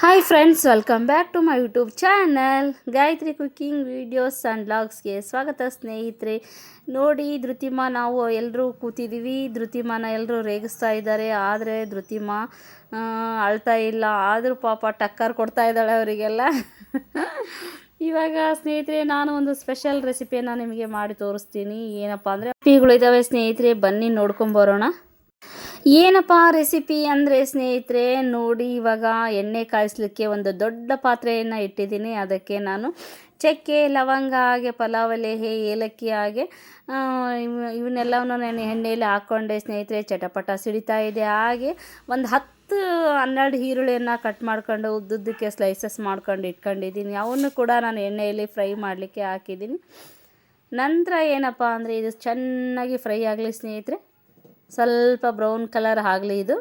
Hi friends welcome back to my YouTube channel Gayatri cooking videos and ಬ್ಲಾಗ್ಸ್ಗೆ ಸ್ವಾಗತ ಸ್ನೇಹಿತರೆ. ನೋಡಿ, ಧೃತಿಮಾ, ನಾವು ಎಲ್ಲರೂ ಕೂತಿದ್ದೀವಿ ಧೃತಿಮಾನ ಎಲ್ಲರೂ ರೇಗಿಸ್ತಾ ಇದ್ದಾರೆ. ಆದರೆ ಧೃತಿಮಾ ಅಳ್ತಾ ಇಲ್ಲ. ಆದರೂ ಪಾಪ ಟಕ್ಕರ್ ಕೊಡ್ತಾ ಇದ್ದಾಳೆ ಅವರಿಗೆಲ್ಲ. ಇವಾಗ ಸ್ನೇಹಿತರೆ, ನಾನು ಒಂದು ಸ್ಪೆಷಲ್ ರೆಸಿಪಿಯನ್ನು ನಿಮಗೆ ಮಾಡಿ ತೋರಿಸ್ತೀನಿ. ಏನಪ್ಪ ಅಂದರೆ ಪಿಗಳಿದ್ದಾವೆ ಸ್ನೇಹಿತರೆ. ಬನ್ನಿ ನೋಡ್ಕೊಂಬರೋಣ ಏನಪ್ಪ ರೆಸಿಪಿ ಅಂದರೆ ಸ್ನೇಹಿತರೆ, ನೋಡಿ ಇವಾಗ ಎಣ್ಣೆ ಕಾಯಿಸ್ಲಿಕ್ಕೆ ಒಂದು ದೊಡ್ಡ ಪಾತ್ರೆಯನ್ನು ಇಟ್ಟಿದ್ದೀನಿ. ಅದಕ್ಕೆ ನಾನು ಚಕ್ಕೆ, ಲವಂಗ ಹಾಗೆ ಪಲಾವ್ ಎಲೆ, ಹೇ, ಏಲಕ್ಕಿ ಹಾಗೆ ಇವನ್ನೆಲ್ಲವನ್ನು ನಾನು ಎಣ್ಣೆಯಲ್ಲಿ ಹಾಕ್ಕೊಂಡೆ ಸ್ನೇಹಿತರೆ. ಚಟಪಟ ಸಿಡಿತಾ ಇದೆ. ಹಾಗೆ ಒಂದು ಹತ್ತು, ಹನ್ನೆರಡು ಈರುಳ್ಳಿಯನ್ನು ಕಟ್ ಮಾಡ್ಕೊಂಡು ಉದ್ದುದ್ದಕ್ಕೆ ಸ್ಲೈಸಸ್ ಮಾಡ್ಕೊಂಡು ಇಟ್ಕೊಂಡಿದ್ದೀನಿ. ಅವನ್ನು ಕೂಡ ನಾನು ಎಣ್ಣೆಯಲ್ಲಿ ಫ್ರೈ ಮಾಡಲಿಕ್ಕೆ ಹಾಕಿದ್ದೀನಿ. ನಂತರ ಏನಪ್ಪ ಅಂದರೆ ಇದು ಚೆನ್ನಾಗಿ ಫ್ರೈ ಆಗಲಿ ಸ್ನೇಹಿತರೆ. ಸ್ವಲ್ಪ ಬ್ರೌನ್ ಕಲರ್ ಆಗಲಿ ಇದು.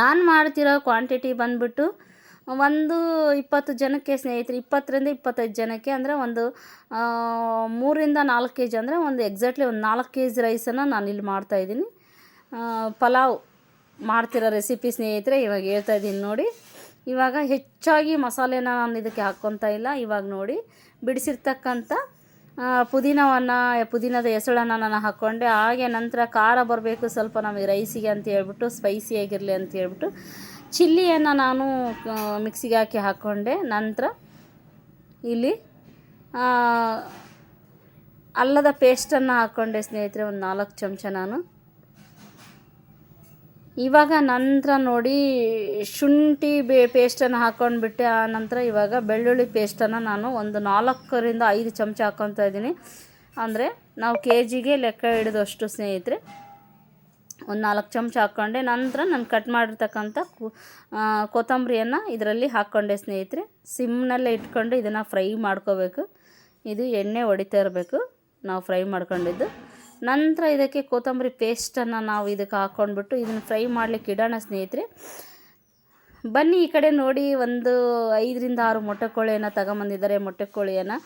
ನಾನು ಮಾಡ್ತಿರೋ ಕ್ವಾಂಟಿಟಿ ಬಂದ್ಬಿಟ್ಟು ಒಂದು ಇಪ್ಪತ್ತು ಜನಕ್ಕೆ ಸ್ನೇಹಿತರೆ, ಇಪ್ಪತ್ತರಿಂದ ಇಪ್ಪತ್ತೈದು ಜನಕ್ಕೆ ಅಂದರೆ ಒಂದು ಮೂರಿಂದ ನಾಲ್ಕು ಕೆ ಜಿ ಅಂದರೆ ಒಂದು ಎಕ್ಸಾಕ್ಟ್ಲಿ ಒಂದು ನಾಲ್ಕು ಕೆ ಜಿ ರೈಸನ್ನು ನಾನು ಇಲ್ಲಿ ಮಾಡ್ತಾಯಿದ್ದೀನಿ ಪಲಾವ್ ಮಾಡ್ತಿರೋ ರೆಸಿಪಿ ಸ್ನೇಹಿತರೆ, ಇವಾಗ ಹೇಳ್ತಾ ಇದ್ದೀನಿ ನೋಡಿ. ಇವಾಗ ಹೆಚ್ಚಾಗಿ ಮಸಾಲೆನ ನಾನು ಇದಕ್ಕೆ ಹಾಕ್ಕೊತಾ ಇಲ್ಲ. ಇವಾಗ ನೋಡಿ, ಬಿಡಿಸಿರ್ತಕ್ಕಂಥ ಪುದೀನವನ್ನು ಪುದೀನದ ಎಸಳನ್ನು ನಾನು ಹಾಕ್ಕೊಂಡೆ ಹಾಗೆ ನಂತರ ಖಾರ ಬರಬೇಕು, ಸ್ವಲ್ಪ ನಮಗೆ ರೈಸಿಗೆ ಅಂತ ಹೇಳ್ಬಿಟ್ಟು ಸ್ಪೈಸಿಯಾಗಿರಲಿ ಅಂತ ಹೇಳ್ಬಿಟ್ಟು ಚಿಲ್ಲಿಯನ್ನು ನಾನು ಮಿಕ್ಸಿಗೆ ಹಾಕಿ ಹಾಕ್ಕೊಂಡೆ ನಂತರ ಇಲ್ಲಿ ಅಲ್ಲದ ಪೇಸ್ಟನ್ನು ಹಾಕ್ಕೊಂಡೆ ಸ್ನೇಹಿತರೆ, ಒಂದು ನಾಲ್ಕು ಚಮಚ ನಾನು. ಇವಾಗ ನಂತರ ನೋಡಿ ಶುಂಠಿ ಬೇ ಪೇಸ್ಟನ್ನು ಹಾಕ್ಕೊಂಡ್ಬಿಟ್ಟು. ಆ ನಂತರ ಇವಾಗ ಬೆಳ್ಳುಳ್ಳಿ ಪೇಸ್ಟನ್ನು ನಾನು ಒಂದು ನಾಲ್ಕರಿಂದ ಐದು ಚಮಚ ಹಾಕ್ಕೊತಾ ಇದ್ದೀನಿ. ಅಂದರೆ ನಾವು ಕೆ ಜಿಗೆ ಲೆಕ್ಕ ಹಿಡಿದಷ್ಟು ಸ್ನೇಹಿತರೆ. ಒಂದು ನಾಲ್ಕು ಚಮಚ ಹಾಕ್ಕೊಂಡೆ. ನಂತರ ನಾನು ಕಟ್ ಮಾಡಿರ್ತಕ್ಕಂಥ ಕೊತ್ತಂಬರಿಯನ್ನು ಇದರಲ್ಲಿ ಹಾಕ್ಕೊಂಡೆ ಸ್ನೇಹಿತರೆ. ಸಿಮ್ನಲ್ಲೇ ಇಟ್ಕೊಂಡು ಇದನ್ನು ಫ್ರೈ ಮಾಡ್ಕೋಬೇಕು. ಇದು ಎಣ್ಣೆ ಹೊಡಿತಾ ಇರಬೇಕು. ನಾವು ಫ್ರೈ ಮಾಡ್ಕೊಂಡಿದ್ದು. ನಂತರ ಇದಕ್ಕೆ ಕೊತ್ತಂಬರಿ ಪೇಸ್ಟನ್ನು ನಾವು ಇದಕ್ಕೆ ಹಾಕ್ಕೊಂಡ್ಬಿಟ್ಟು ಇದನ್ನು ಫ್ರೈ ಮಾಡಲಿಕ್ಕೆ ಇಡೋಣ ಸ್ನೇಹಿತರೆ. ಬನ್ನಿ ಈ ಕಡೆ ನೋಡಿ ಒಂದು ಐದರಿಂದ ಆರು ಮೊಟ್ಟೆ ಕೋಳಿಯನ್ನು ತಗೊಂಬಂದಿದ್ದಾರೆ ಮೊಟ್ಟೆ ಕೋಳಿಯನ್ನು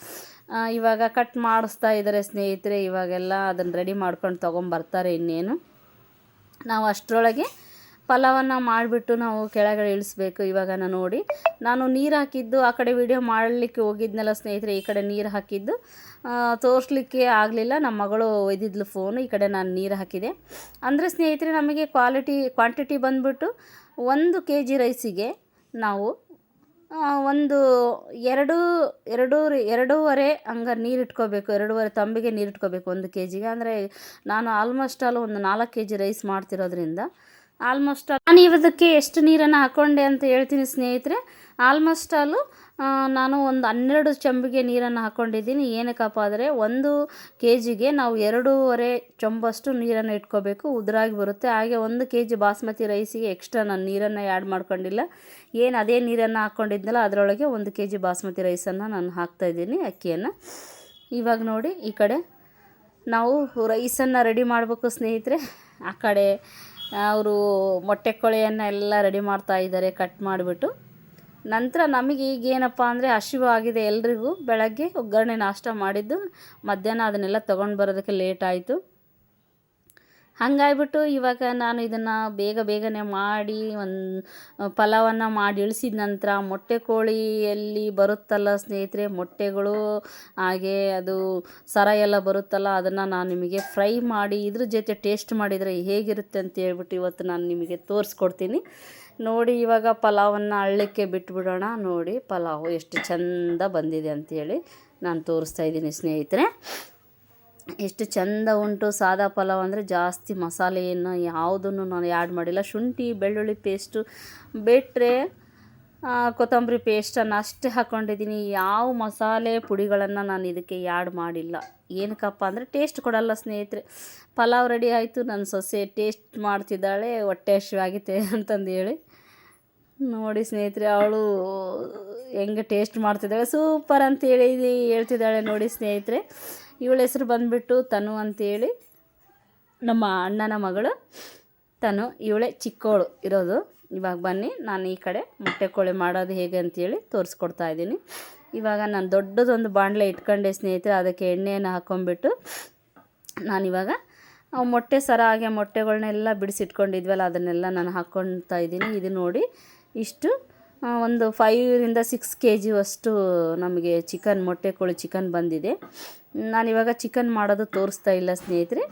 ಆ, ಇವಾಗ ಕಟ್ ಮಾಡಿಸ್ತಾ ಇದ್ದಾರೆ ಸ್ನೇಹಿತರೆ ಇವಾಗೆಲ್ಲ ಅದನ್ನು ರೆಡಿ ಮಾಡ್ಕೊಂಡು ತೊಗೊಂಬರ್ತಾರೆ ಇನ್ನೇನು. ನಾವು ಅಷ್ಟರೊಳಗೆ ಪಲಾವನ್ನು ಮಾಡಿಬಿಟ್ಟು ನಾವು ಕೆಳಗಡೆ ಇಳಿಸ್ಬೇಕು ಇವಾಗ ನೋಡಿ. ನಾನು ನೀರು ಹಾಕಿದ್ದು ಆ ಕಡೆ ವಿಡಿಯೋ ಮಾಡಲಿಕ್ಕೆ ಹೋಗಿದ್ನಲ್ಲ ಸ್ನೇಹಿತರೆ, ಈ ಕಡೆ ನೀರು ಹಾಕಿದ್ದು. ತೋರಿಸ್ಲಿಕ್ಕೆ ಆಗಲಿಲ್ಲ. ನಮ್ಮ ಮಗಳು ಒಯ್ದಿದ್ಲು ಫೋನು ಈ ಕಡೆ ನಾನು ನೀರು ಹಾಕಿದೆ. ಅಂದರೆ ಸ್ನೇಹಿತರೆ, ನಮಗೆ ಕ್ವಾಲಿಟಿ ಕ್ವಾಂಟಿಟಿ ಬಂದ್ಬಿಟ್ಟು ಒಂದು ಕೆ ಜಿ ರೈಸಿಗೆ ನಾವು ಒಂದು ಎರಡು ಎರಡು, ಎರಡೂವರೆ ಹಂಗೆ ನೀರು ಇಟ್ಕೋಬೇಕು, ಎರಡೂವರೆ ತಂಬಿಗೆ ನೀರು ಇಟ್ಕೋಬೇಕು ಒಂದು ಕೆ ಜಿಗೆ ಅಂದರೆ ನಾನು ಆಲ್ಮೋಸ್ಟ್ ಆಲ್ ಒಂದು ನಾಲ್ಕು ಕೆ ಜಿ ರೈಸ್ ಮಾಡ್ತಿರೋದ್ರಿಂದ ಆಲ್ಮೋಸ್ಟ್ ಆಲ್ ನಾನು ಇವದಕ್ಕೆ ಎಷ್ಟು ನೀರನ್ನು ಹಾಕ್ಕೊಂಡೆ ಅಂತ ಹೇಳ್ತೀನಿ ಸ್ನೇಹಿತರೆ. ಆಲ್ಮೋಸ್ಟ್ ಆಲು ನಾನು ಒಂದು ಹನ್ನೆರಡು ಚಂಬಿಗೆ ನೀರನ್ನು ಹಾಕ್ಕೊಂಡಿದ್ದೀನಿ ಏನಕ್ಕಪ್ಪ ಆದರೆ ಒಂದು ಕೆ ಜಿಗೆ ನಾವು ಎರಡೂವರೆ ಚೊಂಬಷ್ಟು ನೀರನ್ನು ಇಟ್ಕೋಬೇಕು. ಉದುರಾಗಿ ಬರುತ್ತೆ. ಹಾಗೆ ಒಂದು ಕೆ ಜಿ ಬಾಸ್ಮತಿ ರೈಸಿಗೆ ಎಕ್ಸ್ಟ್ರಾ ನಾನು ನೀರನ್ನು ಆ್ಯಡ್ ಮಾಡ್ಕೊಂಡಿಲ್ಲ. ಏನು ಅದೇ ನೀರನ್ನು ಹಾಕ್ಕೊಂಡಿದ್ನಲ್ಲ ಅದರೊಳಗೆ ಒಂದು ಕೆ ಜಿ ಬಾಸ್ಮತಿ ರೈಸನ್ನು ನಾನು ಹಾಕ್ತಾಯಿದ್ದೀನಿ ಅಕ್ಕಿಯನ್ನು. ಇವಾಗ ನೋಡಿ ಈ ಕಡೆ ನಾವು ರೈಸನ್ನು ರೆಡಿ ಮಾಡಬೇಕು ಸ್ನೇಹಿತರೆ. ಆ ಕಡೆ ಅವರು ಮೊಟ್ಟೆ ಕೊಳೆಯನ್ನು ಎಲ್ಲ ರೆಡಿ ಮಾಡ್ತಾ ಇದ್ದಾರೆ, ಕಟ್ ಮಾಡಿಬಿಟ್ಟು. ನಂತರ ನಮಗೆ ಈಗ ಏನಪ್ಪ ಅಂದರೆ ಹಸಿವು ಆಗಿದೆ ಎಲ್ರಿಗೂ ಬೆಳಗ್ಗೆ ಒಗ್ಗರಣೆ ನಾಷ್ಟ ಮಾಡಿದ್ದು. ಮಧ್ಯಾಹ್ನ ಅದನ್ನೆಲ್ಲ ತೊಗೊಂಡು ಬರೋದಕ್ಕೆ ಲೇಟ್ ಆಯಿತು. ಹಾಗಾಗ್ಬಿಟ್ಟು ಇವಾಗ ನಾನು ಇದನ್ನು ಬೇಗ ಬೇಗನೆ ಮಾಡಿ ಒಂದು ಪಲಾವನ್ನು ಮಾಡಿ ಇಳಿಸಿದ ನಂತರ ಮೊಟ್ಟೆ ಕೋಳಿಯಲ್ಲಿ ಬರುತ್ತಲ್ಲ ಸ್ನೇಹಿತರೆ, ಮೊಟ್ಟೆಗಳು, ಹಾಗೆ ಅದು ಸರ ಎಲ್ಲ ಬರುತ್ತಲ್ಲ, ಅದನ್ನು ನಾನು ನಿಮಗೆ ಫ್ರೈ ಮಾಡಿ ಇದ್ರ ಜೊತೆ ಟೇಸ್ಟ್ ಮಾಡಿದರೆ ಹೇಗಿರುತ್ತೆ ಅಂತ ಹೇಳ್ಬಿಟ್ಟು ಇವತ್ತು ನಾನು ನಿಮಗೆ ತೋರಿಸ್ಕೊಡ್ತೀನಿ. ನೋಡಿ ಇವಾಗ ಪಲಾವನ್ನು ಅಳ್ಳಕ್ಕೆ ಬಿಟ್ಬಿಡೋಣ. ನೋಡಿ ಪಲಾವು ಎಷ್ಟು ಚಂದ ಬಂದಿದೆ ಅಂಥೇಳಿ ನಾನು ತೋರಿಸ್ತಾ ಇದ್ದೀನಿ ಸ್ನೇಹಿತರೆ. ಎಷ್ಟು ಚಂದ ಉಂಟು ಸಾದಾ ಪಲಾವ್ ಅಂದರೆ ಜಾಸ್ತಿ ಮಸಾಲೆಯನ್ನು ಯಾವುದನ್ನು ನಾನು ಆ್ಯಡ್ ಮಾಡಿಲ್ಲ. ಶುಂಠಿ, ಬೆಳ್ಳುಳ್ಳಿ ಪೇಸ್ಟು ಬಿಟ್ಟರೆ ಕೊತ್ತಂಬರಿ ಪೇಸ್ಟನ್ನು ಅಷ್ಟೇ ಹಾಕ್ಕೊಂಡಿದ್ದೀನಿ ಯಾವ ಮಸಾಲೆ ಪುಡಿಗಳನ್ನು ನಾನು ಇದಕ್ಕೆ ಆ್ಯಡ್ ಮಾಡಿಲ್ಲ. ಏನಕ್ಕಪ್ಪ ಅಂದರೆ ಟೇಸ್ಟ್ ಕೊಡಲ್ಲ ಸ್ನೇಹಿತರೆ. ಪಲಾವ್ ರೆಡಿ ಆಯಿತು, ನನ್ನ ಸೊಸೆ ಟೇಸ್ಟ್ ಮಾಡ್ತಿದ್ದಾಳೆ, ಹೊಟ್ಟೆ ಹಸಿವಾಗಿತ್ತೆ ಅಂತಂದು ಹೇಳಿ ನೋಡಿ ಸ್ನೇಹಿತರೆ, ಅವಳು ಹೆಂಗೆ ಟೇಸ್ಟ್ ಮಾಡ್ತಿದ್ದಾಳೆ. ಸೂಪರ್ ಅಂತೇಳಿ ಹೇಳ್ತಿದ್ದಾಳೆ ನೋಡಿ ಸ್ನೇಹಿತರೆ. ಇವಳ ಹೆಸರು ಬಂದುಬಿಟ್ಟು ತನು ಅಂತೇಳಿ ನಮ್ಮ ಅಣ್ಣನ ಮಗಳು. ತನು ಇವಳೆ ಚಿಕ್ಕವಳು ಇರೋದು. ಇವಾಗ ಬನ್ನಿ, ನಾನು ಈ ಕಡೆ ಮೊಟ್ಟೆ ಕೋಳಿ ಮಾಡೋದು ಹೇಗೆ ಅಂತೇಳಿ ತೋರಿಸ್ಕೊಡ್ತಾ ಇದ್ದೀನಿ. ಇವಾಗ ನಾನು ದೊಡ್ಡದೊಂದು ಬಾಣಲೆ ಇಟ್ಕೊಂಡೆ ಸ್ನೇಹಿತರೆ, ಅದಕ್ಕೆ ಎಣ್ಣೆಯನ್ನು ಹಾಕ್ಕೊಂಬಿಟ್ಟು ನಾನಿವಾಗ ಮೊಟ್ಟೆ ಸರ ಹಾಗೆ ಮೊಟ್ಟೆಗಳನ್ನೆಲ್ಲ ಬಿಡಿಸಿಟ್ಕೊಂಡಿದ್ವಲ್ಲ, ಅದನ್ನೆಲ್ಲ ನಾನು ಹಾಕ್ಕೊಳ್ತಾ ಇದ್ದೀನಿ. ಇದು ನೋಡಿ ಇಷ್ಟು ಒಂದು ಫೈವಿಂದ ಸಿಕ್ಸ್ ಕೆ ಜಿಯಷ್ಟು ನಮಗೆ ಚಿಕನ್ ಮೊಟ್ಟೆ ಕೋಳಿ ಚಿಕನ್ ಬಂದಿದೆ. ನಾನಿವಾಗ ಚಿಕನ್ ಮಾಡೋದು ತೋರಿಸ್ತಾ ಇಲ್ಲ ಸ್ನೇಹಿತರೆ.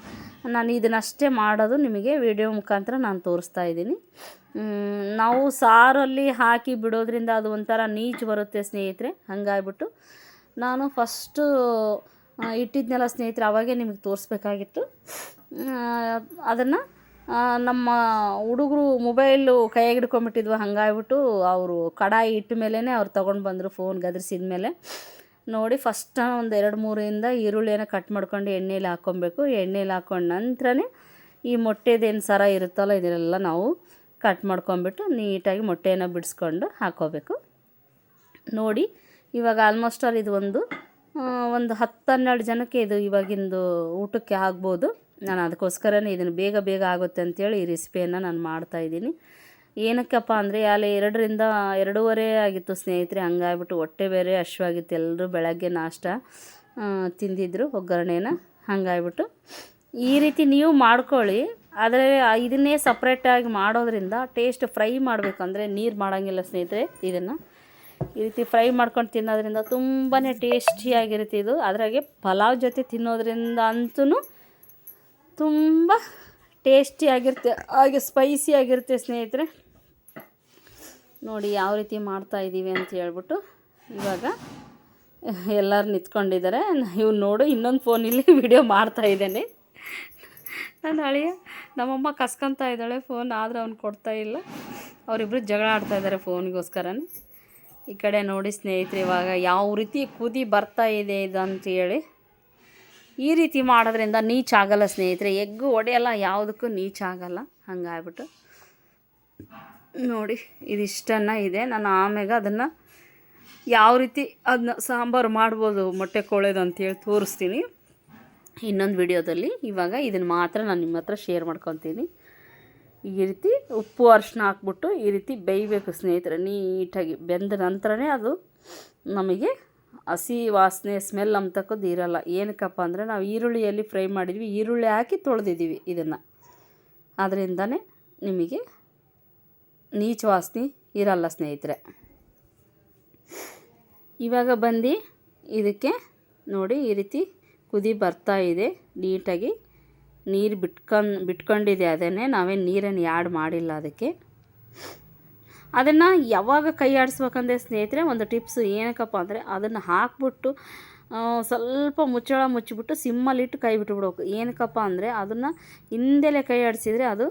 ನಾನು ಇದನ್ನಷ್ಟೇ ಮಾಡೋದು ನಿಮಗೆ ವಿಡಿಯೋ ಮುಖಾಂತರ ನಾನು ತೋರಿಸ್ತಾ ಇದ್ದೀನಿ. ನಾವು ಸಾರಲ್ಲಿ ಹಾಕಿ ಬಿಡೋದ್ರಿಂದ ಅದು ಒಂಥರ ನೀಚು ಬರುತ್ತೆ ಸ್ನೇಹಿತರೆ. ಹಾಗಾಗ್ಬಿಟ್ಟು ನಾನು ಫಸ್ಟು ಇಟ್ಟಿದ್ನೆಲ್ಲ ಸ್ನೇಹಿತರೆ, ಅವಾಗೇ ನಿಮಗೆ ತೋರಿಸ್ಬೇಕಾಗಿತ್ತು. ಅದನ್ನು ನಮ್ಮ ಹುಡುಗರು ಮೊಬೈಲು ಕೈಯಾಗ ಹಿಡ್ಕೊಂಬಿಟ್ಟಿದ್ವು ಹಂಗಾಗ್ಬಿಟ್ಟು ಅವರು ಕಡಾಯಿ ಇಟ್ಟ ಮೇಲೇ ಅವ್ರು ತೊಗೊಂಡು ಬಂದರು ಫೋನ್ ಗದರಿಸಿದ ಮೇಲೆ. ನೋಡಿ ಫಸ್ಟ್ ಒಂದು ಎರಡು ಮೂರಿಂದ ಈರುಳ್ಳಿಯನ್ನು ಕಟ್ ಮಾಡ್ಕೊಂಡು ಎಣ್ಣೆಲಿ ಹಾಕ್ಕೊಬೇಕು. ಎಣ್ಣೆಲಿ ಹಾಕ್ಕೊಂಡ ನಂತರನೇ ಈ ಮೊಟ್ಟೆದೇನು ಸರ ಇರುತ್ತಲ್ಲ, ಇದನ್ನೆಲ್ಲ ನಾವು ಕಟ್ ಮಾಡ್ಕೊಂಬಿಟ್ಟು ನೀಟಾಗಿ ಮೊಟ್ಟೆಯನ್ನು ಬಿಡಿಸ್ಕೊಂಡು ಹಾಕ್ಕೋಬೇಕು. ನೋಡಿ ಇವಾಗ ಆಲ್ಮೋಸ್ಟ್ ಆಲ್ ಇದು ಒಂದು ಒಂದು ಹತ್ತು ಹನ್ನೆರಡು ಜನಕ್ಕೆ ಇದು ಇವಾಗಿಂದು ಊಟಕ್ಕೆ ಆಗ್ಬೋದು. ನಾನು ಅದಕ್ಕೋಸ್ಕರನೇ ಇದನ್ನು ಬೇಗ ಬೇಗ ಆಗುತ್ತೆ ಅಂತೇಳಿ ಈ ರೆಸಿಪಿಯನ್ನು ನಾನು ಮಾಡ್ತಾಯಿದ್ದೀನಿ ಏನಕ್ಕಪ್ಪ ಅಂದರೆ ಅಲ್ಲಿ ಎರಡರಿಂದ ಎರಡೂವರೆ ಆಗಿತ್ತು ಸ್ನೇಹಿತರೆ, ಹಂಗಾಗ್ಬಿಟ್ಟು ಹೊಟ್ಟೆ ಬೇರೆ ಹಶ್ವಾಗಿತ್ತು ಎಲ್ಲರೂ ಬೆಳಗ್ಗೆ ನಾಷ್ಟ ತಿಂದಿದ್ದರು ಒಗ್ಗರಣೆನ, ಹಂಗಾಗ್ಬಿಟ್ಟು. ಈ ರೀತಿ ನೀವು ಮಾಡ್ಕೊಳ್ಳಿ, ಆದರೆ ಇದನ್ನೇ ಸಪ್ರೇಟಾಗಿ ಮಾಡೋದ್ರಿಂದ ಟೇಸ್ಟ್ ಫ್ರೈ ಮಾಡಬೇಕಂದ್ರೆ ನೀರು ಮಾಡೋಂಗಿಲ್ಲ ಸ್ನೇಹಿತರೆ ಇದನ್ನು. ಈ ರೀತಿ ಫ್ರೈ ಮಾಡ್ಕೊಂಡು ತಿನ್ನೋದ್ರಿಂದ ತುಂಬಾ ಟೇಸ್ಟಿಯಾಗಿರುತ್ತೆ ಇದು. ಅದರಾಗೆ ಪಲಾವ್ ಜೊತೆ ತಿನ್ನೋದ್ರಿಂದ ಅಂತೂ ತುಂಬ ಟೇಸ್ಟಿಯಾಗಿರುತ್ತೆ ಹಾಗೆ ಸ್ಪೈಸಿ ಆಗಿರುತ್ತೆ ಸ್ನೇಹಿತರೆ. ನೋಡಿ ಯಾವ ರೀತಿ ಮಾಡ್ತಾ ಇದ್ದೀವಿ ಅಂತ ಹೇಳ್ಬಿಟ್ಟು ಇವಾಗ ಎಲ್ಲರೂ ನಿಂತ್ಕೊಂಡಿದ್ದಾರೆ. ಇವ್ನು ನೋಡು, ಇನ್ನೊಂದು ಫೋನಲ್ಲಿ ವಿಡಿಯೋ ಮಾಡ್ತಾ ಇದ್ದೇನೆ. ನನ್ನ ಅಳಿಯ, ನಮ್ಮಮ್ಮ ಕಸ್ಕೊತಾ ಇದ್ದಾಳೆ ಫೋನ್ ಆದರೆ ಅವ್ನು ಕೊಡ್ತಾ ಇಲ್ಲ. ಅವರಿಬ್ಬರು ಜಗಳ ಆಡ್ತಾ ಇದ್ದಾರೆ ಫೋನಿಗೋಸ್ಕರನೇ ಈ ಕಡೆ ನೋಡಿ ಸ್ನೇಹಿತರೆ, ಇವಾಗ ಯಾವ ರೀತಿ ಕುದಿ ಬರ್ತಾ ಇದೆ ಇದು ಅಂತೇಳಿ ಈ ರೀತಿ ಮಾಡೋದ್ರಿಂದ ನೀಚಾಗಲ್ಲ ಸ್ನೇಹಿತರೆ. ಎಗ್ಗು ಒಡೆಯಲ್ಲ ಯಾವುದಕ್ಕೂ ನೀಚಾಗಲ್ಲ. ಹಂಗಾಗ್ಬಿಟ್ಟು ನೋಡಿ, ಇದಿಷ್ಟನ್ನು ಇದೆ. ನಾನು ಆಮ್ಯಾಗ ಅದನ್ನು ಯಾವ ರೀತಿ ಅದನ್ನ ಸಾಂಬಾರು ಮಾಡ್ಬೋದು, ಮೊಟ್ಟೆ ಕೋಳೆದು ಅಂತೇಳಿ ತೋರಿಸ್ತೀನಿ. ಇನ್ನೊಂದು ವಿಡಿಯೋದಲ್ಲಿ. ಇವಾಗ ಇದನ್ನು ಮಾತ್ರ ನಾನು ನಿಮ್ಮ ಹತ್ರ ಶೇರ್ ಮಾಡ್ಕೊತೀನಿ. ಈ ರೀತಿ ಉಪ್ಪು, ಅರಿಶಿನ ಹಾಕ್ಬಿಟ್ಟು ಈ ರೀತಿ ಬೇಯಬೇಕು ಸ್ನೇಹಿತರೆ. ನೀಟಾಗಿ ಬೆಂದ ನಂತರನೇ ಅದು ನಮಗೆ ಹಸಿ ವಾಸನೆ ಸ್ಮೆಲ್ ಅಂತಕ್ಕದ್ದು ಇರಲ್ಲ. ಏನಕ್ಕಪ್ಪ ಅಂದರೆ ನಾವು ಈರುಳ್ಳಿಯಲ್ಲಿ ಫ್ರೈ ಮಾಡಿದ್ವಿ. ಈರುಳ್ಳಿ ಹಾಕಿ ತೊಳೆದಿದ್ದೀವಿ ಇದನ್ನು. ಅದರಿಂದನೇ ನಿಮಗೆ ನೀಚ ವಾಸನೆ ಇರಲ್ಲ ಸ್ನೇಹಿತರೆ. ಇವಾಗ ಬಂದು ಇದಕ್ಕೆ ನೋಡಿ ಈ ರೀತಿ ಕುದಿ ಬರ್ತಾ ಇದೆ. ನೀಟಾಗಿ ನೀರು ಬಿಟ್ಕೊಂಡು, ಬಿಟ್ಕೊಂಡಿದೆ. ಅದನ್ನೇ ನಾವೇನು ನೀರನ್ನು ಯಾಡ್ ಮಾಡಿಲ್ಲ ಅದಕ್ಕೆ. ಅದನ್ನು ಯಾವಾಗ ಕೈ ಆಡಿಸ್ಬೇಕಂದ್ರೆ ಸ್ನೇಹಿತರೆ, ಒಂದು ಟಿಪ್ಸ್ ಏನಕ್ಕಪ್ಪ ಅಂದರೆ ಅದನ್ನು ಹಾಕ್ಬಿಟ್ಟು ಸ್ವಲ್ಪ ಮುಚ್ಚಳ ಮುಚ್ಚಿಬಿಟ್ಟು ಸಿಮ್ಮಲ್ಲಿಟ್ಟು ಕೈ ಬಿಟ್ಟುಬಿಡ್ಬೇಕು ಏನಕ್ಕಪ್ಪ ಅಂದರೆ ಅದನ್ನು ಹಿಂದೆಲೆ ಕೈ ಆಡಿಸಿದರೆ ಅದು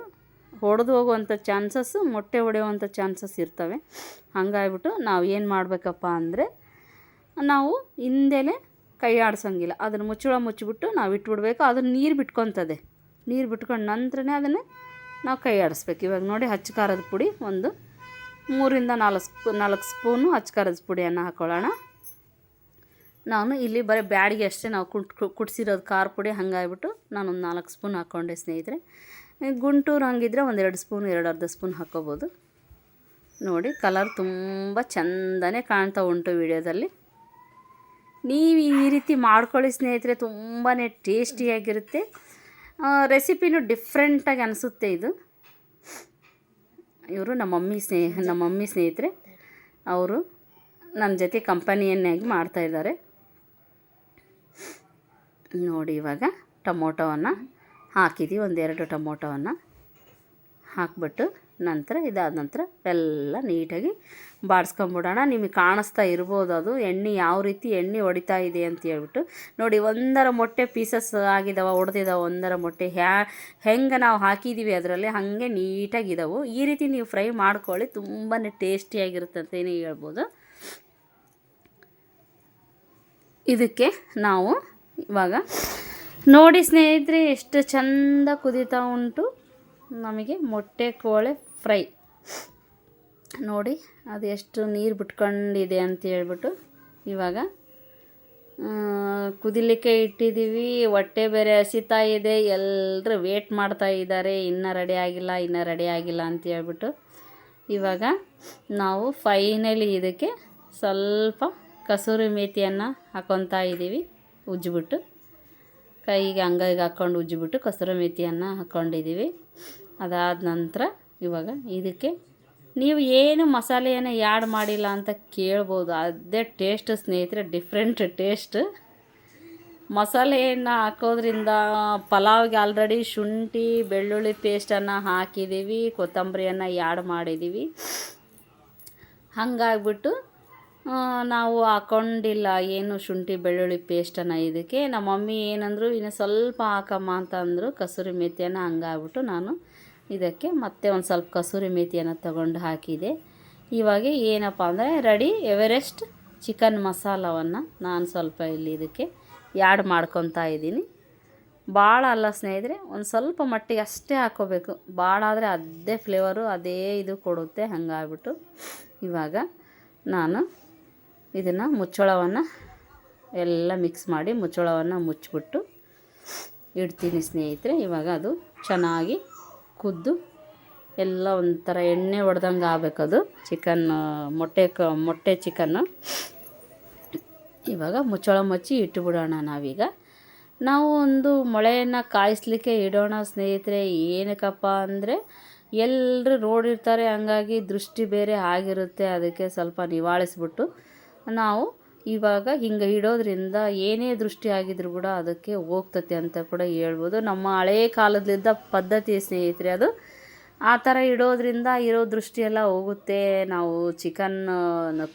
ಹೊಡೆದು ಹೋಗುವಂಥ ಚಾನ್ಸಸ್ಸು ಮೊಟ್ಟೆ ಹೊಡೆಯುವಂಥ ಚಾನ್ಸಸ್ ಇರ್ತವೆ. ಹಂಗಾಗ್ಬಿಟ್ಟು ನಾವು ಏನು ಮಾಡಬೇಕಪ್ಪ ಅಂದರೆ, ನಾವು ಹಿಂದೆಲೆ ಕೈ ಆಡಿಸೋಂಗಿಲ್ಲ ಅದನ್ನು ಮುಚ್ಚಳ ಮುಚ್ಚಿಬಿಟ್ಟು ನಾವು ಇಟ್ಬಿಡ್ಬೇಕು. ಅದನ್ನು ನೀರು ಬಿಟ್ಕೊತದೆ. ನೀರು ಬಿಟ್ಕೊಂಡು ನಂತರನೇ ಅದನ್ನು ನಾವು ಕೈ ಆಡಿಸ್ಬೇಕು ಇವಾಗ ನೋಡಿ ಹಚ್ಚಕಾರದ ಪುಡಿ ಒಂದು ಮೂರಿಂದ ನಾಲ್ಕು ಸ್ಪೂ, ನಾಲ್ಕು ಸ್ಪೂನು ಹಚ್ಚ ಖಾರದ ಪುಡಿಯನ್ನು ಹಾಕ್ಕೊಳ್ಳೋಣ ನಾನು ಇಲ್ಲಿ ಬರೀ ಬ್ಯಾಡಿಗೆ ಅಷ್ಟೇ ನಾವು ಕುಟ್ ಕುಟ್ಸಿರೋದು ಖಾರ ಪುಡಿ ಹಂಗಾಗ್ಬಿಟ್ಟು ಒಂದು ನಾಲ್ಕು ಸ್ಪೂನ್ ಹಾಕ್ಕೊಂಡೆ ಸ್ನೇಹಿತರೆ. ಗುಂಟೂರು ಹಂಗಿದ್ರೆ ಒಂದೆರಡು ಸ್ಪೂನ್ ಎರಡು ಅರ್ಧ ಸ್ಪೂನ್ ಹಾಕ್ಕೋಬೋದು ನೋಡಿ, ಕಲರ್ ತುಂಬ ಚಂದನೇ ಕಾಣ್ತಾ ಉಂಟು ವಿಡಿಯೋದಲ್ಲಿ. ನೀವು ಈ ರೀತಿ ಮಾಡ್ಕೊಳ್ಳಿ ಸ್ನೇಹಿತರೆ ತುಂಬಾ ಟೇಸ್ಟಿಯಾಗಿರುತ್ತೆ. ರೆಸಿಪಿನೂ ಡಿಫ್ರೆಂಟಾಗಿ ಅನಿಸುತ್ತೆ ಇದು. ಇವರು ನಮ್ಮ ಮಮ್ಮಿ ಸ್ನೇಹ, ನಮ್ಮ ಮಮ್ಮಿ ಸ್ನೇಹಿತರೆ. ಅವರು ನನ್ನ ಜೊತೆ ಕಂಪನಿಯನ್ನಾಗಿ ಮಾಡ್ತಾಯಿದ್ದಾರೆ ನೋಡಿ ಇವಾಗ ಟೊಮೊಟೊವನ್ನು ಹಾಕಿದ್ದೀವಿ ಒಂದೆರಡು ಟೊಮೊಟೊವನ್ನು ಹಾಕ್ಬಿಟ್ಟು ನಂತರ ಇದಾದ ನಂತರ ಎಲ್ಲ ನೀಟಾಗಿ ಬಾಡಿಸ್ಕೊಂಬಿಡೋಣ ನಿಮಗೆ ಕಾಣಿಸ್ತಾ ಇರ್ಬೋದು ಅದು. ಎಣ್ಣೆ ಯಾವ ರೀತಿ ಎಣ್ಣೆ ಹೊಡಿತಾ ಇದೆ ಅಂತ ಹೇಳ್ಬಿಟ್ಟು ನೋಡಿ, ಒಂದರ ಮೊಟ್ಟೆ ಪೀಸಸ್ ಆಗಿದಾವೆ ಹೊಡೆದಿದ್ದಾವೆ ಒಂದರ ಮೊಟ್ಟೆ. ಹ್ಯಾ, ಹೆಂಗೆ ನಾವು ಹಾಕಿದ್ದೀವಿ ಅದರಲ್ಲಿ ಹಾಗೆ ನೀಟಾಗಿದ್ದಾವೆ ಈ ರೀತಿ ನೀವು ಫ್ರೈ ಮಾಡ್ಕೊಳ್ಳಿ ತುಂಬಾ ಟೇಸ್ಟಿಯಾಗಿರುತ್ತೆ ಅಂತಲೇ ಹೇಳ್ಬೋದು. ಇದಕ್ಕೆ ನಾವು ಇವಾಗ ನೋಡಿ ಸ್ನೇಹಿತರೆ, ಎಷ್ಟು ಚಂದ ಕುದೀತಾ ಉಂಟು ನಮಗೆ ಮೊಟ್ಟೆ ಕೋಳೆ ಫ್ರೈ. ನೋಡಿ, ಅದು ಎಷ್ಟು ನೀರು ಬಿಟ್ಕೊಂಡಿದೆ ಅಂತ ಹೇಳ್ಬಿಟ್ಟು ಇವಾಗ ಕುದಿಲಿಕ್ಕೆ ಇಟ್ಟಿದ್ದೀವಿ ಹೊಟ್ಟೆ ಬೇರೆ ಹಸಿತಾ ಇದೆ ಎಲ್ಲರೂ ವೇಟ್ ಮಾಡ್ತಾ ಇದ್ದಾರೆ, ಇನ್ನೂ ರೆಡಿ ಆಗಿಲ್ಲ, ಇನ್ನೂ ರೆಡಿ ಆಗಿಲ್ಲ ಅಂತ ಹೇಳ್ಬಿಟ್ಟು ಇವಾಗ ನಾವು ಫೈನಲಿ ಇದಕ್ಕೆ ಸ್ವಲ್ಪ ಕಸೂರಿ ಮೇಥಿಯನ್ನು ಹಾಕೊತಾ ಇದ್ದೀವಿ ಉಜ್ಜಿಬಿಟ್ಟು. ಕೈಗೆ ಅಂಗೈಗೆ ಹಾಕ್ಕೊಂಡು ಉಜ್ಜಿಬಿಟ್ಟು ಕಸೂರಿ ಮೇಥಿಯನ್ನು ಹಾಕ್ಕೊಂಡಿದ್ದೀವಿ ಅದಾದ ನಂತರ ಇವಾಗ ಇದಕ್ಕೆ ನೀವು ಏನು ಮಸಾಲೆಯನ್ನು ಯಾಡ್ ಮಾಡಿಲ್ಲ ಅಂತ ಕೇಳ್ಬೋದು. ಅದೇ ಟೇಸ್ಟ್ ಸ್ನೇಹಿತರೆ ಡಿಫ್ರೆಂಟ್ ಟೇಸ್ಟ್ ಮಸಾಲೆಯನ್ನು ಹಾಕೋದ್ರಿಂದ ಪಲಾವ್ಗೆ ಆಲ್ರೆಡಿ ಶುಂಠಿ, ಬೆಳ್ಳುಳ್ಳಿ ಪೇಸ್ಟನ್ನು ಹಾಕಿದ್ದೀವಿ ಕೊತ್ತಂಬರಿಯನ್ನು ಯಾಡ್ ಮಾಡಿದ್ದೀವಿ ಹಾಗಾಗ್ಬಿಟ್ಟು ನಾವು ಹಾಕೊಂಡಿಲ್ಲ ಏನು ಶುಂಠಿ, ಬೆಳ್ಳುಳ್ಳಿ ಪೇಸ್ಟನ್ನು ಇದಕ್ಕೆ. ನಮ್ಮ ಮಮ್ಮಿ ಏನಂದರು, ಇನ್ನು ಸ್ವಲ್ಪ ಹಾಕಮ್ಮ ಅಂತಂದರು, ಕಸೂರಿ ಮೆಥಿಯನ್ನು ಹಂಗಾಗ್ಬಿಟ್ಟು ನಾನು ಇದಕ್ಕೆ ಮತ್ತೆ ಒಂದು ಸ್ವಲ್ಪ ಕಸೂರಿ ಮೇಥಿಯನ್ನು ತಗೊಂಡು ಹಾಕಿದೆ. ಇವಾಗ ಏನಪ್ಪ ಅಂದರೆ ರೆಡಿ ಎವರೆಸ್ಟ್ ಚಿಕನ್ ಮಸಾಲವನ್ನು ನಾನು ಸ್ವಲ್ಪ ಇಲ್ಲಿ ಇದಕ್ಕೆ ಯಾಡ್ ಮಾಡ್ಕೊತಾ ಇದ್ದೀನಿ. ಭಾಳ ಅಲ್ಲ ಸ್ನೇಹಿತರೆ, ಒಂದು ಸ್ವಲ್ಪ ಮಟ್ಟಿಗೆ ಅಷ್ಟೇ ಹಾಕೋಬೇಕು. ಭಾಳ ಆದರೆ ಅದೇ ಫ್ಲೇವರು ಅದೇ ಇದು ಕೊಡುತ್ತೆ, ಹಂಗಾಗ್ಬಿಟ್ಟು ಇವಾಗ ನಾನು ಇದನ್ನು ಮುಚ್ಚಳವನ್ನು ಎಲ್ಲ ಮಿಕ್ಸ್ ಮಾಡಿ ಮುಚ್ಚಳವನ್ನು ಮುಚ್ಚಿಬಿಟ್ಟು ಇಡ್ತೀನಿ ಸ್ನೇಹಿತರೆ. ಇವಾಗ ಅದು ಚೆನ್ನಾಗಿ ಕುದ್ದು ಎಲ್ಲ ಒಂಥರ ಎಣ್ಣೆ ಹೊಡೆದಂಗೆ ಆಗಬೇಕದು ಚಿಕನ್ ಮೊಟ್ಟೆ ಕ, ಮೊಟ್ಟೆ ಚಿಕನ್ನು ಇವಾಗ ಮುಚ್ಚಳ ಮುಚ್ಚಿ ಇಟ್ಟುಬಿಡೋಣ ನಾವೀಗ. ನಾವು ಒಂದು ಮೊಳೆಯನ್ನು ಕಾಯಿಸ್ಲಿಕ್ಕೆ ಇಡೋಣ ಸ್ನೇಹಿತರೆ, ಏನಕ್ಕಪ್ಪ ಅಂದರೆ ಎಲ್ಲರೂ ನೋಡಿರ್ತಾರೆ, ಹಂಗಾಗಿ ದೃಷ್ಟಿ ಬೇರೆ ಆಗಿರುತ್ತೆ, ಅದಕ್ಕೆ ಸ್ವಲ್ಪ ನಿವಾಳಿಸ್ಬಿಟ್ಟು ನಾವು ಇವಾಗ ಹಿಂಗೆ ಇಡೋದ್ರಿಂದ ಏನೇ ದೃಷ್ಟಿ ಆಗಿದ್ರು ಕೂಡ ಅದಕ್ಕೆ ಹೋಗ್ತತಿ ಅಂತ ಕೂಡ ಹೇಳ್ಬೋದು. ನಮ್ಮ ಹಳೇ ಕಾಲದಿಂದ ಪದ್ಧತಿ ಸ್ನೇಹಿತರೆ ಅದು. ಆ ಥರ ಇಡೋದ್ರಿಂದ ಇರೋ ದೃಷ್ಟಿಯೆಲ್ಲ ಹೋಗುತ್ತೆ. ನಾವು ಚಿಕನ್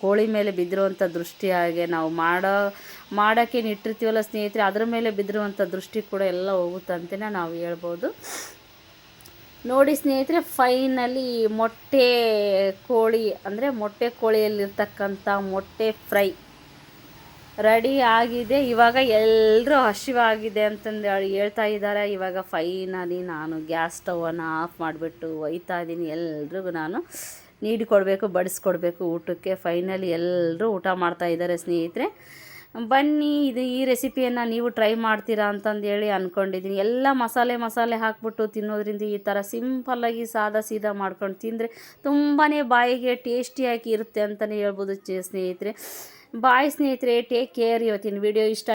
ಕೋಳಿ ಮೇಲೆ ಬಿದ್ದಿರುವಂಥ ದೃಷ್ಟಿ ಹಾಗೆ ನಾವು ಮಾಡೋ ಮಾಡೋಕ್ಕೆ ಇಟ್ಟಿರ್ತೀವಲ್ಲ ಸ್ನೇಹಿತರೆ, ಅದರ ಮೇಲೆ ಬಿದ್ದಿರುವಂಥ ದೃಷ್ಟಿ ಕೂಡ ಎಲ್ಲ ಹೋಗುತ್ತೆ ನಾವು ಹೇಳ್ಬೋದು. ನೋಡಿ ಸ್ನೇಹಿತರೆ ಫೈನಲಿ ಮೊಟ್ಟೆ ಕೋಳಿ, ಅಂದರೆ ಮೊಟ್ಟೆ ಕೋಳಿಯಲ್ಲಿರ್ತಕ್ಕಂಥ ಮೊಟ್ಟೆ ಫ್ರೈ ರೆಡಿ ಆಗಿದೆ. ಇವಾಗ ಎಲ್ಲರೂ ಹಸಿವಾಗಿದೆ ಅಂತಂದು ಹೇಳಿ ಹೇಳ್ತಾ ಇದ್ದಾರೆ. ಇವಾಗ ಫೈನಲಿ ನಾನು ಗ್ಯಾಸ್ ಸ್ಟವನ್ನು ಆಫ್ ಮಾಡಿಬಿಟ್ಟು ಒಯ್ತಾ ಇದ್ದೀನಿ. ಎಲ್ರಿಗೂ ನಾನು ನೀಡಿಕೊಡಬೇಕು ಬಡಿಸ್ಕೊಡ್ಬೇಕು ಊಟಕ್ಕೆ. ಫೈನಲಿ ಎಲ್ಲರೂ ಊಟ ಮಾಡ್ತಾ ಇದ್ದಾರೆ ಸ್ನೇಹಿತರೆ. ಬನ್ನಿ, ಇದು ಈ ರೆಸಿಪಿಯನ್ನು ನೀವು ಟ್ರೈ ಮಾಡ್ತೀರಾ ಅಂತಂದೇಳಿ ಅಂದ್ಕೊಂಡಿದ್ದೀನಿ ಎಲ್ಲ ಮಸಾಲೆ ಮಸಾಲೆ ಹಾಕ್ಬಿಟ್ಟು ತಿನ್ನೋದ್ರಿಂದ ಈ ಥರ ಸಿಂಪಲ್ಲಾಗಿ ಸಾದಾ ಸೀದಾ ಮಾಡ್ಕೊಂಡು ತಿಂದರೆ ತುಂಬಾ ಬಾಯಿಗೆ ಟೇಸ್ಟಿಯಾಗಿ ಇರುತ್ತೆ ಅಂತಲೇ ಹೇಳ್ಬೋದು ಸ್ನೇಹಿತರೆ. ಬಾಯ್ ಸ್ನೇಹಿತರೆ ಟೇಕ್ ಕೇರ್ ಇವತ್ತಿನ ವಿಡಿಯೋ ಇಷ್ಟ